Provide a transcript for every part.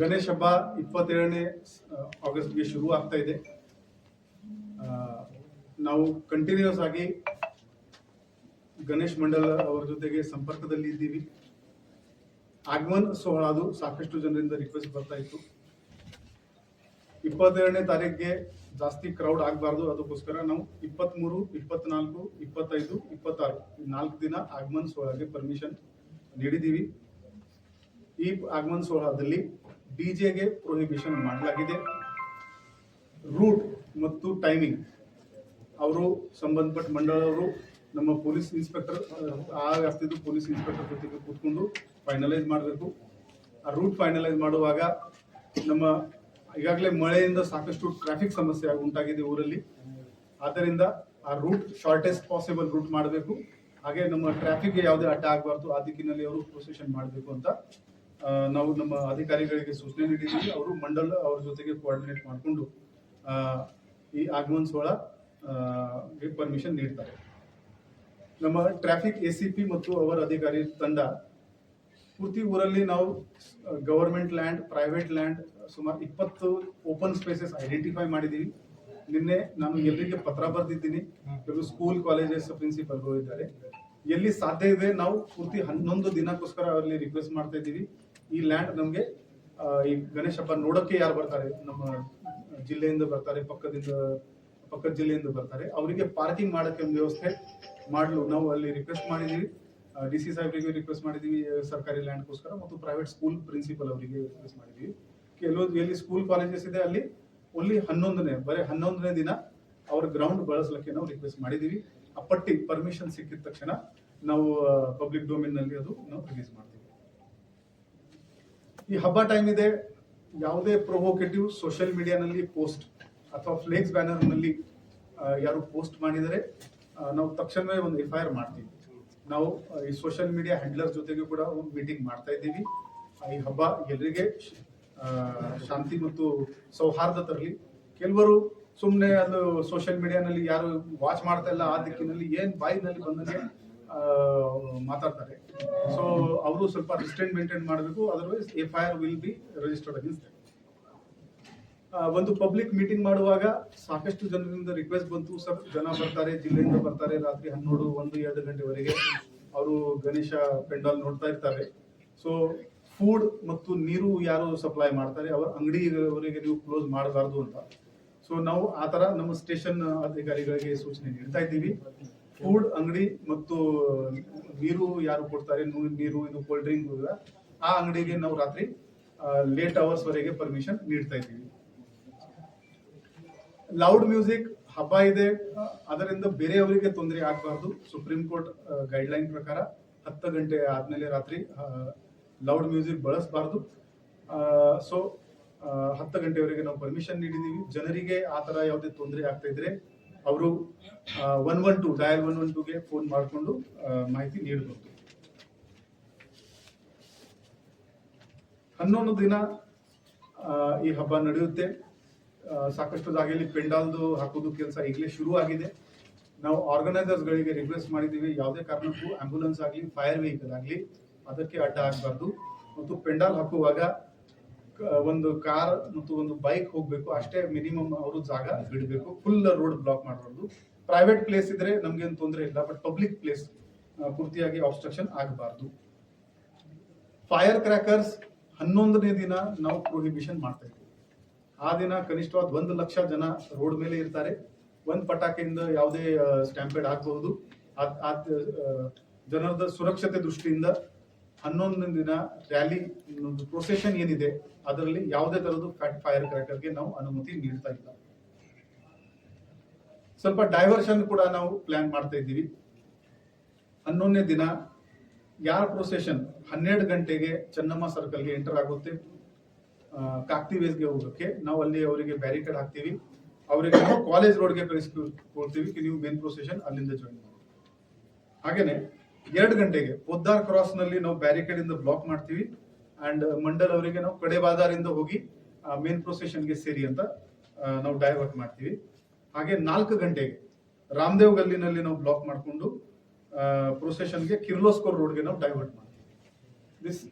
ಗಣೇಶ್ ಹಬ್ಬ ಇಪ್ಪತ್ತೇಳನೇ ಆಗಸ್ಟ್ಗೆ ಶುರು ಆಗ್ತಾ ಇದೆ. ನಾವು ಕಂಟಿನ್ಯೂಸ್ ಆಗಿ ಗಣೇಶ್ ಮಂಡಲ್ ಅವರ ಜೊತೆಗೆ ಸಂಪರ್ಕದಲ್ಲಿ ಇದ್ದೀವಿ. ಆಗಮನ್ ಸೋಹಳ ಅದು ಸಾಕಷ್ಟು ಜನರಿಂದ ರಿಕ್ವೆಸ್ಟ್ ಬರ್ತಾ ಇತ್ತು. ಇಪ್ಪತ್ತೆರಡನೇ ತಾರೀಕಿಗೆ ಜಾಸ್ತಿ ಕ್ರೌಡ್ ಆಗಬಾರ್ದು. ಅದಕ್ಕೋಸ್ಕರ ನಾವು ಇಪ್ಪತ್ತ್ಮೂರು ಇಪ್ಪತ್ನಾಲ್ಕು, ಇಪ್ಪತ್ತೈದು, ಇಪ್ಪತ್ತಾರು ನಾಲ್ಕು ದಿನ ಆಗಮನ್ ಸೋಹಳಗೆ ಪರ್ಮಿಷನ್ ನೀಡಿದ್ದೀವಿ. ಈ ಆಗಮನ್ ಸೋಹಳದಲ್ಲಿ ಡಿಜೆಗೆ ಪ್ರೊಹಿಬಿಷನ್ ಮಾಡಲಾಗಿದೆ. ರೂಟ್ ಮತ್ತು ಟೈಮಿಂಗ್ ಅವರು ಸಂಬಂಧಪಟ್ಟ ಮಂಡಳವರು ನಮ್ಮ ಪೊಲೀಸ್ ಇನ್ಸ್ಪೆಕ್ಟರ್ ಆ ವ್ಯಾಪ್ತಿದ್ದು ಪೊಲೀಸ್ ಇನ್ಸ್ಪೆಕ್ಟರ್ ಜೊತೆಗೆ ಕೂತ್ಕೊಂಡು ಫೈನಲೈಸ್ ಮಾಡಬೇಕು. ಆ ರೂಟ್ ಫೈನಲೈಸ್ ಮಾಡುವಾಗ ನಮ್ಮ ಈಗಾಗಲೇ ಮಳೆಯಿಂದ ಸಾಕಷ್ಟು ಟ್ರಾಫಿಕ್ ಸಮಸ್ಯೆ ಉಂಟಾಗಿದೆ ಊರಲ್ಲಿ. ಆದ್ದರಿಂದ ಆ ರೂಟ್ ಶಾರ್ಟೆಸ್ಟ್ ಪಾಸಿಬಲ್ ರೂಟ್ ಮಾಡಬೇಕು. ಹಾಗೆ ನಮ್ಮ ಟ್ರಾಫಿಕ್ಗೆ ಯಾವುದೇ ಅಡ್ಡ ಆಗಬಾರ್ದು, ಆ ದಿಕ್ಕಿನಲ್ಲಿ ಅವರು ಪ್ರೊಸೆಷನ್ ಮಾಡಬೇಕು ಅಂತ ನಾವು ನಮ್ಮ ಅಧಿಕಾರಿಗಳಿಗೆ ಸೂಚನೆ ನೀಡಿದ್ದೀವಿ. ಅವರು ಮಂಡಲ ಅವ್ರ ಜೊತೆಗೆ ಕೋಆರ್ಡಿನೇಟ್ ಮಾಡಿಕೊಂಡು ಈ ಆಗಮನ್ ಸೋಳ ಪರ್ಮಿಷನ್ ನೀಡ್ತಾರೆ. ನಮ್ಮ ಟ್ರಾಫಿಕ್ ಎ ಸಿ ಪಿ ಮತ್ತು ಅವರ ಅಧಿಕಾರಿ ತಂಡ, ಪೂರ್ತಿ ಊರಲ್ಲಿ ನಾವು ಗವರ್ಮೆಂಟ್ ಲ್ಯಾಂಡ್ ಪ್ರೈವೇಟ್ ಲ್ಯಾಂಡ್ ಸುಮಾರು ಇಪ್ಪತ್ತು ಓಪನ್ ಸ್ಪೇಸಸ್ ಐಡೆಂಟಿಫೈ ಮಾಡಿದ್ದೀವಿ. ನಿನ್ನೆ ನಾನು ಎಲ್ಲರಿಗೆ ಪತ್ರ ಬರೆದಿದ್ದೀನಿ ಕೆಲವು ಸ್ಕೂಲ್ ಕಾಲೇಜಸ್ ಪ್ರಿನ್ಸಿಪಲ್ಗಳು ಇದ್ದಾರೆ. ಎಲ್ಲಿ ಸಾಧ್ಯ ಇದೆ ನಾವು ಪೂರ್ತಿ ಹನ್ನೊಂದು ದಿನಕ್ಕೋಸ್ಕರ ಅವರಲ್ಲಿ ರಿಕ್ವೆಸ್ಟ್ ಮಾಡ್ತಾ ಇದ್ದೀವಿ. ಈ ಲ್ಯಾಂಡ್ ನಮಗೆ ಈ ಗಣೇಶ ಹಬ್ಬ ನೋಡೋಕ್ಕೆ ಯಾರು ಬರ್ತಾರೆ? ನಮ್ಮ ಜಿಲ್ಲೆಯಿಂದ ಬರ್ತಾರೆ, ಪಕ್ಕದಿಂದ ಪಕ್ಕದ ಜಿಲ್ಲೆಯಿಂದ ಬರ್ತಾರೆ. ಅವರಿಗೆ ಪಾರ್ಕಿಂಗ್ ಮಾಡೋಕ್ಕೆ ಒಂದು ವ್ಯವಸ್ಥೆ ಮಾಡಲು. ನಾವು ಅಲ್ಲಿ ರಿಕ್ವೆಸ್ಟ್ ಮಾಡಿದ್ದೀವಿ. ಡಿ ಸಿ ಸಾಹೇಬರಿಗೆ ರಿಕ್ವೆಸ್ಟ್ ಮಾಡಿದ್ದೀವಿ ಸರ್ಕಾರಿ ಲ್ಯಾಂಡ್ಗೋಸ್ಕರ ಮತ್ತು ಪ್ರೈವೇಟ್ ಸ್ಕೂಲ್ ಪ್ರಿನ್ಸಿಪಲ್ ಅವರಿಗೆ ರಿಕ್ವೆಸ್ಟ್ ಮಾಡಿದ್ದೀವಿ. ಕೆಲವು ಎಲ್ಲಿ ಸ್ಕೂಲ್ ಕಾಲೇಜಸ್ ಇದೆ, ಅಲ್ಲಿ ಓನ್ಲಿ ಹನ್ನೊಂದನೇ, ಬರೀ ಹನ್ನೊಂದನೇ ದಿನ ಅವ್ರ ಗ್ರೌಂಡ್ ಬಳಸಲಿಕ್ಕೆ ನಾವು ರಿಕ್ವೆಸ್ಟ್ ಮಾಡಿದ್ದೀವಿ. ಅಪ್ಪಟ್ಟಿ ಪಟ್ಟಿ ಪರ್ಮಿಷನ್ ಸಿಕ್ಕಿದ ತಕ್ಷಣ ನಾವು ಪಬ್ಲಿಕ್ ಡೊಮೇನ್ನಲ್ಲಿ ಅದು ನಾವು ರಿಲೀಸ್ ಮಾಡ್ತೀವಿ. ಈ ಹಬ್ಬ ಟೈಮ್ ಇದೆ, ಯಾವುದೇ ಪ್ರೊವೋಕೇಟಿವ್ ಸೋಷಿಯಲ್ ಮೀಡಿಯಾನಲ್ಲಿ ಪೋಸ್ಟ್ ಅಥವಾ ಫ್ಲೇಕ್ಸ್ ಬ್ಯಾನರ್ನಲ್ಲಿ ಯಾರು ಪೋಸ್ಟ್ ಮಾಡಿದರೆ ನಾವು ತಕ್ಷಣವೇ ಒಂದು ಎಫ್ ಐ ಆರ್ ಮಾಡ್ತೀವಿ. ನಾವು ಈ ಸೋಷಿಯಲ್ ಮೀಡಿಯಾ ಹ್ಯಾಂಡ್ಲರ್ ಜೊತೆಗೂ ಕೂಡ ಒಂದು ಮೀಟಿಂಗ್ ಮಾಡ್ತಾ ಇದ್ದೀವಿ. ಈ ಹಬ್ಬ ಎಲ್ಲರಿಗೆ ಶಾಂತಿ ಮತ್ತು ಸೌಹಾರ್ದ ತರಲಿ. ಕೆಲವರು ಸುಮ್ಮನೆ ಅದು ಸೋಷಿಯಲ್ ಮೀಡಿಯಾನಲ್ಲಿ ಯಾರು ವಾಚ್ ಮಾಡ್ತಾ ಇಲ್ಲ, ಆ ದಿಕ್ಕಿನಲ್ಲಿ ಏನು ಬಾಯಿನಲ್ಲಿ ಬಂದಂಗೆ ಮಾತಾಡ್ತಾರೆ. ಸೊ ಅವರು ಸ್ವಲ್ಪ ರಿಸ್ಟೆಂಟ್ ಮೇಂಟೈನ್ ಮಾಡಬೇಕು. Otherwise F I R will be registered against ಒಂದು ಪಬ್ಲಿಕ್ ಮೀಟಿಂಗ್ ಮಾಡುವಾಗ ಸಾಕಷ್ಟು ಜನರಿಂದ ರಿಕ್ವೆಸ್ಟ್ ಬಂತು. ಸರ್, ಜನ ಬರ್ತಾರೆ, ಜಿಲ್ಲೆಯಿಂದ ಬರ್ತಾರೆ. ರಾತ್ರಿ ಹನ್ನೆರಡು ಒಂದು, ಎರಡು ಗಂಟೆವರೆಗೆ ಅವರು ಗಣೇಶ ಪೆಂಡಾಲ್ ನೋಡ್ತಾ ಇರ್ತಾರೆ. ಸೊ ಫುಡ್ ಮತ್ತು ನೀರು ಯಾರು ಸಪ್ಲೈ ಮಾಡ್ತಾರೆ? ಅವರ ಅಂಗಡಿಯವರಿಗೆ ನೀವು ಕ್ಲೋಸ್ ಮಾಡಬಾರ್ದು ಅಂತ. ಸೊ ನಾವು ಆ ಥರ ನಮ್ಮ ಸ್ಟೇಷನ್ ಅಧಿಕಾರಿಗಳಿಗೆ ಸೂಚನೆ ನೀಡ್ತಾ ಇದ್ದೀವಿ. ಫುಡ್ ಅಂಗಡಿ ಮತ್ತು ನೀರು ಯಾರು ಕೊಡ್ತಾರೆ? ನೀರು, ಇದು ಕೋಲ್ಡ್ ಡ್ರಿಂಕ್ ಆ ಅಂಗಡಿಗೆ ನಾವು ರಾತ್ರಿ ಲೇಟ್ ಅವರ್ಸ್ ವರೆಗೆ ಪರ್ಮಿಷನ್ ನೀಡ್ತಾ ಇದ್ದೀವಿ. ಲೌಡ್ ಮ್ಯೂಸಿಕ್ ಹಬ್ಬ ಇದೆ. ಅದರಿಂದ ಬೇರೆಯವರಿಗೆ ತೊಂದರೆ ಆಗಬಾರ್ದು. ಸುಪ್ರೀಂ ಕೋರ್ಟ್ ಗೈಡ್ಲೈನ್ ಪ್ರಕಾರ ಹತ್ತು ಗಂಟೆ ಆದ್ಮೇಲೆ ರಾತ್ರಿ ಲೌಡ್ ಮ್ಯೂಸಿಕ್ ಬಳಸಬಾರ್ದು. ಸೊ ಹತ್ತು ಗಂಟೆವರೆಗೆ ನಾವು ಪರ್ಮಿಷನ್ ನೀಡಿದ್ದೀವಿ. ಜನರಿಗೆ ಆ ಥರ ಯಾವುದೇ ತೊಂದರೆ ಆಗ್ತಾ ಇದ್ರೆ ಅವರು one one two dial one one ಟೂಗೆ phone ಮಾಡಿಕೊಂಡು ಮಾಹಿತಿ ನೀಡಬಹುದು ಹನ್ನೊಂದು ದಿನ ಈ ಹಬ್ಬ ನಡೆಯುತ್ತೆ. ಸಾಕಷ್ಟು ಜಾಗೆಯಲ್ಲಿ ಪೆಂಡಾಲ್ದು ಹಾಕೋದು ಕೆಲಸ ಈಗಲೇ ಶುರು ಆಗಿದೆ ನಾವು ಆರ್ಗನೈಸರ್ಸ್ ಗಳಿಗೆ ರಿಕ್ವೆಸ್ಟ್ ಮಾಡಿದ್ದೀವಿ, ಯಾವುದೇ ಕಾರಣಕ್ಕೂ ಆಂಬ್ಯುಲೆನ್ಸ್ ಆಗಲಿ ಫೈರ್ ವೆಹಿಕಲ್ ಆಗಲಿ, ಅದಕ್ಕೆ ಅಡ್ಡ ಆಗಬಾರ್ದು. ಮತ್ತು ಪೆಂಡಾಲ್ ಹಾಕುವಾಗ ಒಂದು ಕಾರ್ ಮತ್ತು ಒಂದು ಬೈಕ್ ಹೋಗ್ಬೇಕು, ಅಷ್ಟೇ ಮಿನಿಮಮ್ ಅವರು ಜಾಗ ಬಿಡಬೇಕು ಫುಲ್ ರೋಡ್ ಬ್ಲಾಕ್ ಮಾಡಬಾರ್ದು ಪ್ರೈವೇಟ್ ಪ್ಲೇಸ್ ಇದ್ರೆ ನಮ್ಗೇನು ತೊಂದರೆ ಇಲ್ಲ ಬಟ್ ಪಬ್ಲಿಕ್ ಪ್ಲೇಸ್ ಪೂರ್ತಿಯಾಗಿ ಆಬ್ಸ್ಟ್ರಕ್ಷನ್ ಆಗಬಾರ್ದು. ಫೈರ್ ಕ್ರ್ಯಾಕರ್ಸ್ ಹನ್ನೊಂದನೇ ದಿನ ನಾವು ಪ್ರೊಹಿಬಿಷನ್ ಮಾಡ್ತಾ ಇದ್ದೀವಿ. ಆ ದಿನ ಕನಿಷ್ಠವಾದ ಒಂದು ಲಕ್ಷ ಜನ ರೋಡ್ ಮೇಲೆ ಇರ್ತಾರೆ. ಒಂದ್ ಪಟಾಕಿಯಿಂದ ಯಾವುದೇ ಸ್ಟ್ಯಾಂಪೇಡ್ ಆಗಬಹುದು. ಜನರದ ಸುರಕ್ಷತೆ ದೃಷ್ಟಿಯಿಂದ ಹನ್ನೊಂದನೇ ದಿನ ರ್ಯಾಲಿ ಪ್ರೊಸೆಷನ್ ಏನಿದೆ, ಅದರಲ್ಲಿ ಯಾವುದೇ ತರದ್ದು ಫೈರ್ ಕ್ರ್ಯಾಕರ್ಗೆ ನಾವು ಅನುಮತಿ ನೀಡ್ತಾ ಇಲ್ಲ. ಸ್ವಲ್ಪ ಡೈವರ್ಷನ್ ಕೂಡ ನಾವು ಪ್ಲಾನ್ ಮಾಡ್ತಾ ಇದ್ದೀವಿ. ಹನ್ನೊಂದನೇ ದಿನ ಯಾರ ಪ್ರೊಸೆಷನ್ ಹನ್ನೆರಡು ಗಂಟೆಗೆ ಚೆನ್ನಮ್ಮ ಸರ್ಕಲ್ಗೆ ಎಂಟರ್ ಆಗುತ್ತೆ. ಕಾಕ್ತಿ ವೇಸ್ಗೆ ಹೋಗೋಕ್ಕೆ. ನಾವು ಅಲ್ಲಿ ಅವರಿಗೆ ಬ್ಯಾರಿಕೇಡ್ ಹಾಕ್ತೀವಿ. ಅವರಿಗೆ ಕಾಲೇಜ್ ರೋಡ್ಗೆ ಕಳಿಸ್ಕೊಡ್ತೀವಿ ನೀವು ಮೇನ್ ಪ್ರೊಸೆಷನ್ ಅಲ್ಲಿಂದ ಜಾಯಿನ್ ಮಾಡಿ ಹಾಗೇನೆ ಎರಡು ಗಂಟೆಗೆ ಪೊದ್ದಾರ್ ಕ್ರಾಸ್ನಲ್ಲಿ ನಾವು ಬ್ಯಾರಿಕೇಡ್ ಇಂದ ಬ್ಲಾಕ್ ಮಾಡ್ತೀವಿ. ಅಂಡ್ ಮಂಡಲ್ ಅವರಿಗೆ ನಾವು ಕಡೆ ಬಾದಾರಿಂದ ಹೋಗಿ ಮೇನ್ ಪ್ರೊಸೆಷನ್ಗೆ ಸೇರಿ ಅಂತ ನಾವು ಡೈವರ್ಟ್ ಮಾಡ್ತೀವಿ. ಹಾಗೆ ನಾಲ್ಕು ಗಂಟೆಗೆ ರಾಮದೇವ್ ಗಲ್ಲಿನಲ್ಲಿ ನಾವು ಬ್ಲಾಕ್ ಮಾಡಿಕೊಂಡು ಪ್ರೊಸೆಷನ್ಗೆ ಕಿರ್ಲೋಸ್ಕೋರ್ ರೋಡ್ಗೆ ನಾವು ಡೈವರ್ಟ್ ಮಾಡ್ತೀವಿ. ದಿಸ್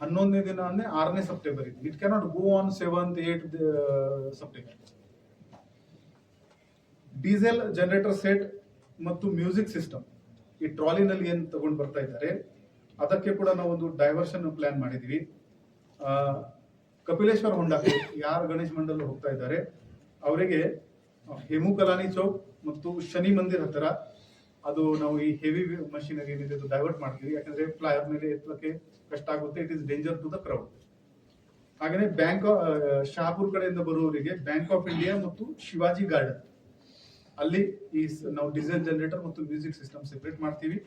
ಹನ್ನೊಂದನೇ ದಿನ ಅಂದ್ರೆ ಆರನೇ ಸೆಪ್ಟೆಂಬರ್ ಇದೆ. It cannot go on seventh eight September diesel generator set ಮತ್ತು ಮ್ಯೂಸಿಕ್ ಸಿಸ್ಟಮ್ ಈ ಟ್ರಾಲಿನಲ್ಲಿ ಏನು ತಗೊಂಡು ಬರ್ತಾ ಇದ್ದಾರೆ, ಅದಕ್ಕೆ ಕೂಡ ನಾವು ಒಂದು ಡೈವರ್ಷನ್ ಪ್ಲಾನ್ ಮಾಡಿದೀವಿ ಕಪಿಲೇಶ್ವರ ಹೊಂಡಕ್ಕೆ ಯಾರು ಗಣೇಶ್ ಮಂಡಲ್ ಹೋಗ್ತಾ ಇದ್ದಾರೆ, ಅವರಿಗೆ ಹೇಮು ಕಲಾನಿ ಚೌಕ್ ಮತ್ತು ಶನಿ ಮಂದಿರ್ ಹತ್ತಿರ ಅದು ನಾವು ಈ ಹೆವಿ ಮಷಿನರಿ ಏನಿದೆ ಅದು ಡೈವರ್ಟ್ ಮಾಡ್ತೀವಿ. ಯಾಕಂದ್ರೆ ಫ್ಲೈಯರ್ ಮೇಲೆ ಎತ್ತಕ್ಕೆ ಕಷ್ಟ ಆಗುತ್ತೆ it is danger to the crowd ಹಾಗೆಯೇ ಬ್ಯಾಂಕ್ ಶಾಪುರ್ ಕಡೆಯಿಂದ ಬರುವವರಿಗೆ ಬ್ಯಾಂಕ್ ಆಫ್ ಇಂಡಿಯಾ ಮತ್ತು ಶಿವಾಜಿ ಗಾರ್ಡನ್ ಅಲ್ಲಿ ಈ ನಾವು ಡೀಸೆಲ್ ಜನರೇಟರ್ ಮತ್ತು ಮ್ಯೂಸಿಕ್ ಸಿಸ್ಟಮ್ ಸೆಪರೇಟ್ ಮಾಡ್ತೀವಿ.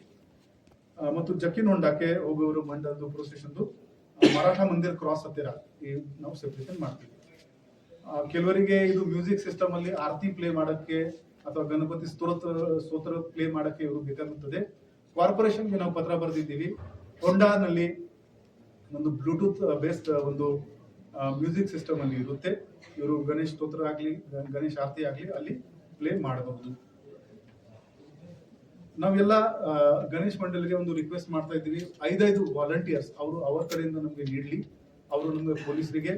ಮತ್ತು ಜಕ್ಕಿನ ಹೊಂಡಕ್ಕೆ ಹೋಗುವವರು ಮಂಡಲದು ಪ್ರೊಸೆಷನ್ದು ಮರಾಠ ಮಂದಿರ್ ಕ್ರಾಸ್ ಹತ್ತಿರ ಈ ನಾವು ಸೆಪರೇಷನ್ ಮಾಡ್ತೀವಿ. ಕೆಲವರಿಗೆ ಇದು ಮ್ಯೂಸಿಕ್ ಸಿಸ್ಟಮ್ ಅಲ್ಲಿ ಆರತಿ ಪ್ಲೇ ಮಾಡಕ್ಕೆ ಅಥವಾ ಗಣಪತಿ ಸ್ತೋತ್ರ ಸ್ತೋತ್ರ ಪ್ಲೇ ಮಾಡಕ್ಕೆ ಇವರು ಬೇಕಾಗುತ್ತದೆ ಕಾರ್ಪೊರೇಷನ್ಗೆ ನಾವು ಪತ್ರ ಬರೆದಿದ್ದೀವಿ. ಹೊಂಡಾನಲ್ಲಿ ಒಂದು ಬ್ಲೂಟೂತ್ ಬೇಸ್ಡ್ ಒಂದು ಮ್ಯೂಸಿಕ್ ಸಿಸ್ಟಮ್ ಅಲ್ಲಿ ಇರುತ್ತೆ. ಇವರು ಗಣೇಶ್ ಸ್ತೋತ್ರ ಆಗಲಿ, ಗಣೇಶ್ ಆರತಿ ಆಗಲಿ, ಅಲ್ಲಿ ಪ್ಲೇ ಮಾಡಬಹುದು. ನಾವೆಲ್ಲ ಗಣೇಶ್ ಮಂಡಲ್ಗೆ ಒಂದು ರಿಕ್ವೆಸ್ಟ್ ಮಾಡ್ತಾ ಇದ್ದೀವಿ. ಐದೈದು ವಾಲಂಟಿಯರ್ಸ್ ಅವರು ಅವರ ಕಡೆಯಿಂದ ನಮಗೆ ನೀಡಲಿ. ಅವರು ನಮಗೆ ಪೊಲೀಸರಿಗೆ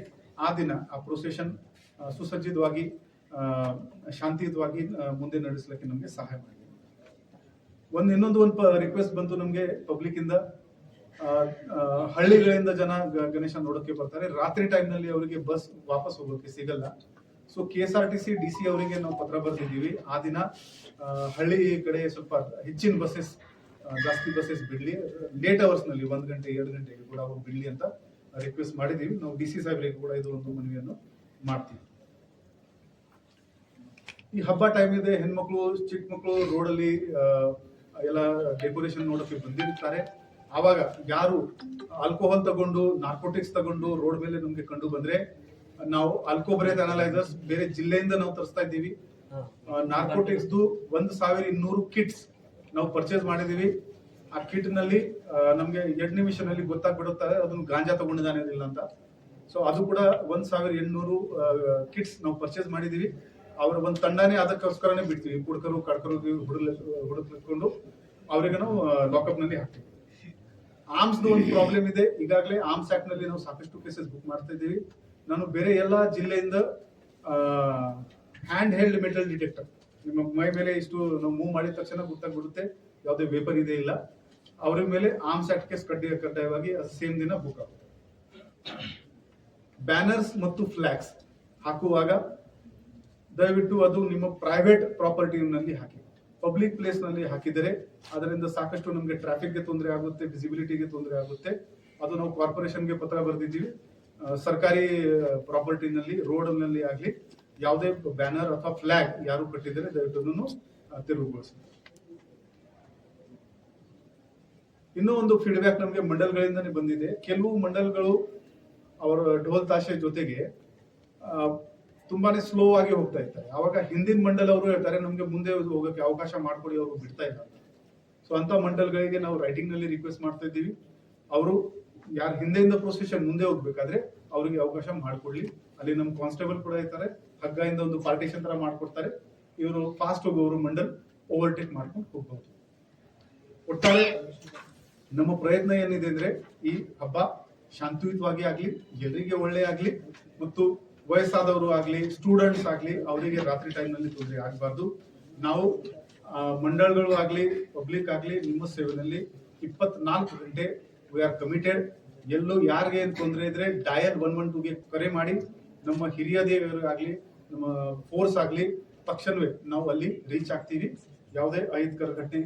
ಆ ದಿನ, ಆ ಪ್ರೊಸೆಷನ್ ಸುಸಜ್ಜಿತವಾಗಿ ಶಾಂತಿಯುತವಾಗಿ ಮುಂದೆ ನಡೆಸಲಿಕ್ಕೆ ನಮಗೆ ಸಹಾಯ ಮಾಡಿ ಒಂದು ಇನ್ನೊಂದು ಒಂದು ರಿಕ್ವೆಸ್ಟ್ ಬಂತು ನಮಗೆ ಪಬ್ಲಿಕ್ ಇಂದ. ಹಳ್ಳಿಗಳಿಂದ ಜನ ಗಣೇಶ ನೋಡೋಕೆ ಬರ್ತಾರೆ. ರಾತ್ರಿ ಟೈಮ್ನಲ್ಲಿ ಅವರಿಗೆ ಬಸ್ ವಾಪಸ್ ಹೋಗೋಕೆ ಸಿಗಲ್ಲ. So K S R T C D C ಅವರಿಗೆ ನಾವು ಪತ್ರ ಬರೆದಿದ್ದೀವಿ. ಆ ದಿನ ಹಳ್ಳಿ ಕಡೆ ಸ್ವಲ್ಪ ಹೆಚ್ಚಿನ ಬಸ್ಸಸ್ ಜಾಸ್ತಿ ಬಸ್ಸಸ್ ಬಿಡ್ಲಿ. ಲೇಟ್ ಅವರ್ಸ್ನಲ್ಲಿ ಒಂದ್ ಗಂಟೆ, ಎರಡು ಗಂಟೆಗೆ ಕೂಡ ಅವರು ಬಿಡಲಿ ಅಂತ ರಿಕ್ವೆಸ್ಟ್ ಮಾಡಿದೀವಿ ನಾವು ಡಿ ಸಿ ಸಾಹೇಬರಿಗೆ ಕೂಡ ಇದು ಒಂದು ಮನವಿಯನ್ನು ಮಾಡ್ತೀವಿ. ಈ ಹಬ್ಬ ಟೈಮ್ ಇದೆ, ಹೆಣ್ಮಕ್ಳು ಚಿಕ್ಕ ಮಕ್ಕಳು ರೋಡಲ್ಲಿ ಎಲ್ಲ ಡೆಕೋರೇಷನ್ ನೋಡೋಕೆ ಬಂದಿರ್ತಾರೆ. ಆವಾಗ ಯಾರು ಆಲ್ಕೋಹಾಲ್ ತಗೊಂಡು ನಾರ್ಕೋಟಿಕ್ಸ್ ತಗೊಂಡು ರೋಡ್ ಮೇಲೆ ನಮಗೆ ಕಂಡು ಬಂದ್ರೆ ನಾವು ಅಲ್ಕೋಬ್ರೇತ್ ಅನಲೈಸರ್ಸ್ ಬೇರೆ ಜಿಲ್ಲೆಯಿಂದ ನಾವು ತರಿಸ್ತಾ ಇದ್ದೀವಿ. ನಾರ್ಕೋಟಿಕ್ಸ್ ಒಂದು ಸಾವಿರ ಇನ್ನೂರು ಕಿಟ್ಸ್ ನಾವು ಪರ್ಚೇಸ್ ಮಾಡಿದೀವಿ ಆ ಕಿಟ್ನಲ್ಲಿ ನಮ್ಗೆ ಎರಡು ನಿಮಿಷನಲ್ಲಿ ಗೊತ್ತಾಗ್ಬಿಡುತ್ತಾರೆ ಅದನ್ನ ಗಾಂಜಾ ತಗೊಂಡಿದ್ದಾನೆ ಇಲ್ಲ ಅಂತ. ಸೊ ಅದು ಕೂಡ ಒಂದ್ ಸಾವಿರ ಎಂಟ್ನೂರು ಕಿಟ್ಸ್ ನಾವು ಪರ್ಚೇಸ್ ಮಾಡಿದೀವಿ ಅವ್ರ ಒಂದ್ ತಂಡನೇ ಅದಕ್ಕೋಸ್ಕರನೇ ಬಿಡ್ತೀವಿ. ಕುಡ್ಕರು ಕಡ್ಕರು ಹುಡುಗ ಹುಡುಕೊಂಡು ಅವ್ರಿಗೆ ನಾವು ಲಾಕಪ್ನಲ್ಲಿ ಹಾಕ್ತೀವಿ. ಆರ್ಮ್ಸ್ ಒಂದು ಪ್ರಾಬ್ಲಮ್ ಇದೆ. ಈಗಾಗಲೇ ಆರ್ಮ್ಸ್ ಆಕ್ಟ್ನಲ್ಲಿ ನಾವು ಸಾಕಷ್ಟು ಕೇಸಸ್ ಬುಕ್ ಮಾಡ್ತಾ ಇದ್ದೀವಿ. ನಾನು ಬೇರೆ ಎಲ್ಲ ಜಿಲ್ಲೆಯಿಂದ ಹ್ಯಾಂಡ್ ಹೆಲ್ಡ್ ಮೆಟಲ್ ಡಿಟೆಕ್ಟರ್ ನಿಮ್ಮ, ಮೈ ಮೇಲೆ ಇಷ್ಟು ನಾವು ಮೂವ್ ಮಾಡಿದ ತಕ್ಷಣ ಗೊತ್ತಾಗ್ಬಿಡುತ್ತೆ ಯಾವುದೇ ವೇಪರ್ ಇದೆ ಇಲ್ಲ. ಅವರ ಮೇಲೆ ಆಮ್ ಆಕ್ಟ್ ಕೇಸ್ ಕಡ್ಡಿ ಕಡ್ಡಾಯವಾಗಿ ಸೇಮ್ ದಿನ ಬುಕ್ ಆಗುತ್ತೆ. ಬ್ಯಾನರ್ಸ್ ಮತ್ತು ಫ್ಲಾಗ್ಸ್ ಹಾಕುವಾಗ ದಯವಿಟ್ಟು ಅದು ನಿಮ್ಮ ಪ್ರೈವೇಟ್ ಪ್ರಾಪರ್ಟಿನಲ್ಲಿ ಹಾಕಿ. ಪಬ್ಲಿಕ್ ಪ್ಲೇಸ್ನಲ್ಲಿ ಹಾಕಿದರೆ ಅದರಿಂದ ಸಾಕಷ್ಟು ನಮಗೆ ಟ್ರಾಫಿಕ್ಗೆ ತೊಂದರೆ ಆಗುತ್ತೆ ವಿಸಿಬಿಲಿಟಿಗೆ ತೊಂದರೆ ಆಗುತ್ತೆ. ಅದು ನಾವು ಕಾರ್ಪೊರೇಷನ್ಗೆ ಪತ್ರ ಬರೆದಿದ್ದೀವಿ. ಸರ್ಕಾರಿ ಪ್ರಾಪರ್ಟಿನಲ್ಲಿ ರೋಡ್ನಲ್ಲಿ ಆಗಲಿ, ಯಾವುದೇ ಬ್ಯಾನರ್ ಅಥವಾ ಫ್ಲಾಗ್ ಯಾರು ಕಟ್ಟಿದರೆ ದಯವಿಟ್ಟು ತೆರವುಗೊಳಿಸಿ. ಇನ್ನೂ ಒಂದು ಫೀಡ್ಬ್ಯಾಕ್ ನಮಗೆ ಮಂಡಲ್ಗಳಿಂದನೇ ಬಂದಿದೆ. ಕೆಲವು ಮಂಡಲ್ಗಳು ಅವರ ಢೋಲ್ ತಾಶೆ ಜೊತೆಗೆ ತುಂಬಾನೇ ಸ್ಲೋ ಆಗಿ ಹೋಗ್ತಾ ಇರ್ತಾರೆ ಅವಾಗ ಹಿಂದಿನ ಮಂಡಲ್ ಅವರು ಹೇಳ್ತಾರೆ, ನಮಗೆ ಮುಂದೆ ಹೋಗಕ್ಕೆ ಅವಕಾಶ ಮಾಡಿಕೊಡಿ, ಅವರು ಬಿಡ್ತಾ ಇಲ್ಲ ಸೊ ಅಂತ ಮಂಡಲ್ಗಳಿಗೆ ನಾವು ರೈಟಿಂಗ್ನಲ್ಲಿ ರಿಕ್ವೆಸ್ಟ್ ಮಾಡ್ತಾ ಇದ್ದೀವಿ. ಅವರು ಯಾರು ಹಿಂದೆಯಿಂದ ಪ್ರೊಸೆಷನ್ ಮುಂದೆ ಹೋಗ್ಬೇಕಾದ್ರೆ ಅವರಿಗೆ ಅವಕಾಶ ಮಾಡಿಕೊಡ್ಲಿ. ಅಲ್ಲಿ ನಮ್ಮ ಕಾನ್ಸ್ಟೇಬಲ್ ಕೂಡ ಇರ್ತಾರೆ. ಹಗ್ಗದಿಂದ ಒಂದು ಪಾರ್ಟಿಷನ್ ತರ ಮಾಡ್ಕೊಡ್ತಾರೆ. ಇವರು ಫಾಸ್ಟ್ ಹೋಗೋರು ಮಂಡಲ್ ಓವರ್ಟೇಕ್ ಮಾಡ್ಕೊಂಡು ಹೋಗ್ಬಹುದು ಒಟ್ಟಾರೆ ನಮ್ಮ ಪ್ರಯತ್ನ ಏನಿದೆ ಅಂದ್ರೆ ಈ ಹಬ್ಬ ಶಾಂತಿಯುತವಾಗಿ ಆಗ್ಲಿ ಎಲ್ಲರಿಗೆ ಒಳ್ಳೆ ಆಗ್ಲಿ ಮತ್ತು ವಯಸ್ಸಾದವರು ಆಗ್ಲಿ ಸ್ಟೂಡೆಂಟ್ಸ್ ಆಗ್ಲಿ ಅವರಿಗೆ ರಾತ್ರಿ ಟೈಮ್ನಲ್ಲಿ ತೊಂದರೆ ಆಗಬಾರ್ದು. ನಾವು ಮಂಡಳಗಳು ಆಗ್ಲಿ ಪಬ್ಲಿಕ್ ಆಗ್ಲಿ, ನಿಮ್ಮ ಸೇವೆನಲ್ಲಿ ಇಪ್ಪತ್ನಾಲ್ಕು ಗಂಟೆ ವಿ ಆರ್ ಕಮಿಟೆಡ್ ಎಲ್ಲೂ ಯಾರಿಗೆ ತೊಂದರೆ ಇದ್ರೆ ಡಯಲ್ ಒನ್ ಒನ್ ಟೂಗೆ ಕರೆ ಮಾಡಿ. ನಮ್ಮ ಹಿರಿಯದೇವರು ಆಗಲಿ, ನಮ್ಮ ಫೋರ್ಸ್ ಆಗಲಿ, ತಕ್ಷಣವೇ ನಾವು ಅಲ್ಲಿ ರೀಚ್ ಆಗ್ತೀವಿ. ಯಾವುದೇ ಅಹಿತಕರ ಘಟನೆ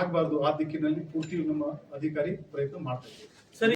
ಆಗಬಾರ್ದು ಆ ದಿಕ್ಕಿನಲ್ಲಿ ಪೂರ್ತಿ ನಮ್ಮ ಅಧಿಕಾರಿ ಪ್ರಯತ್ನ ಮಾಡ್ತಾರೆ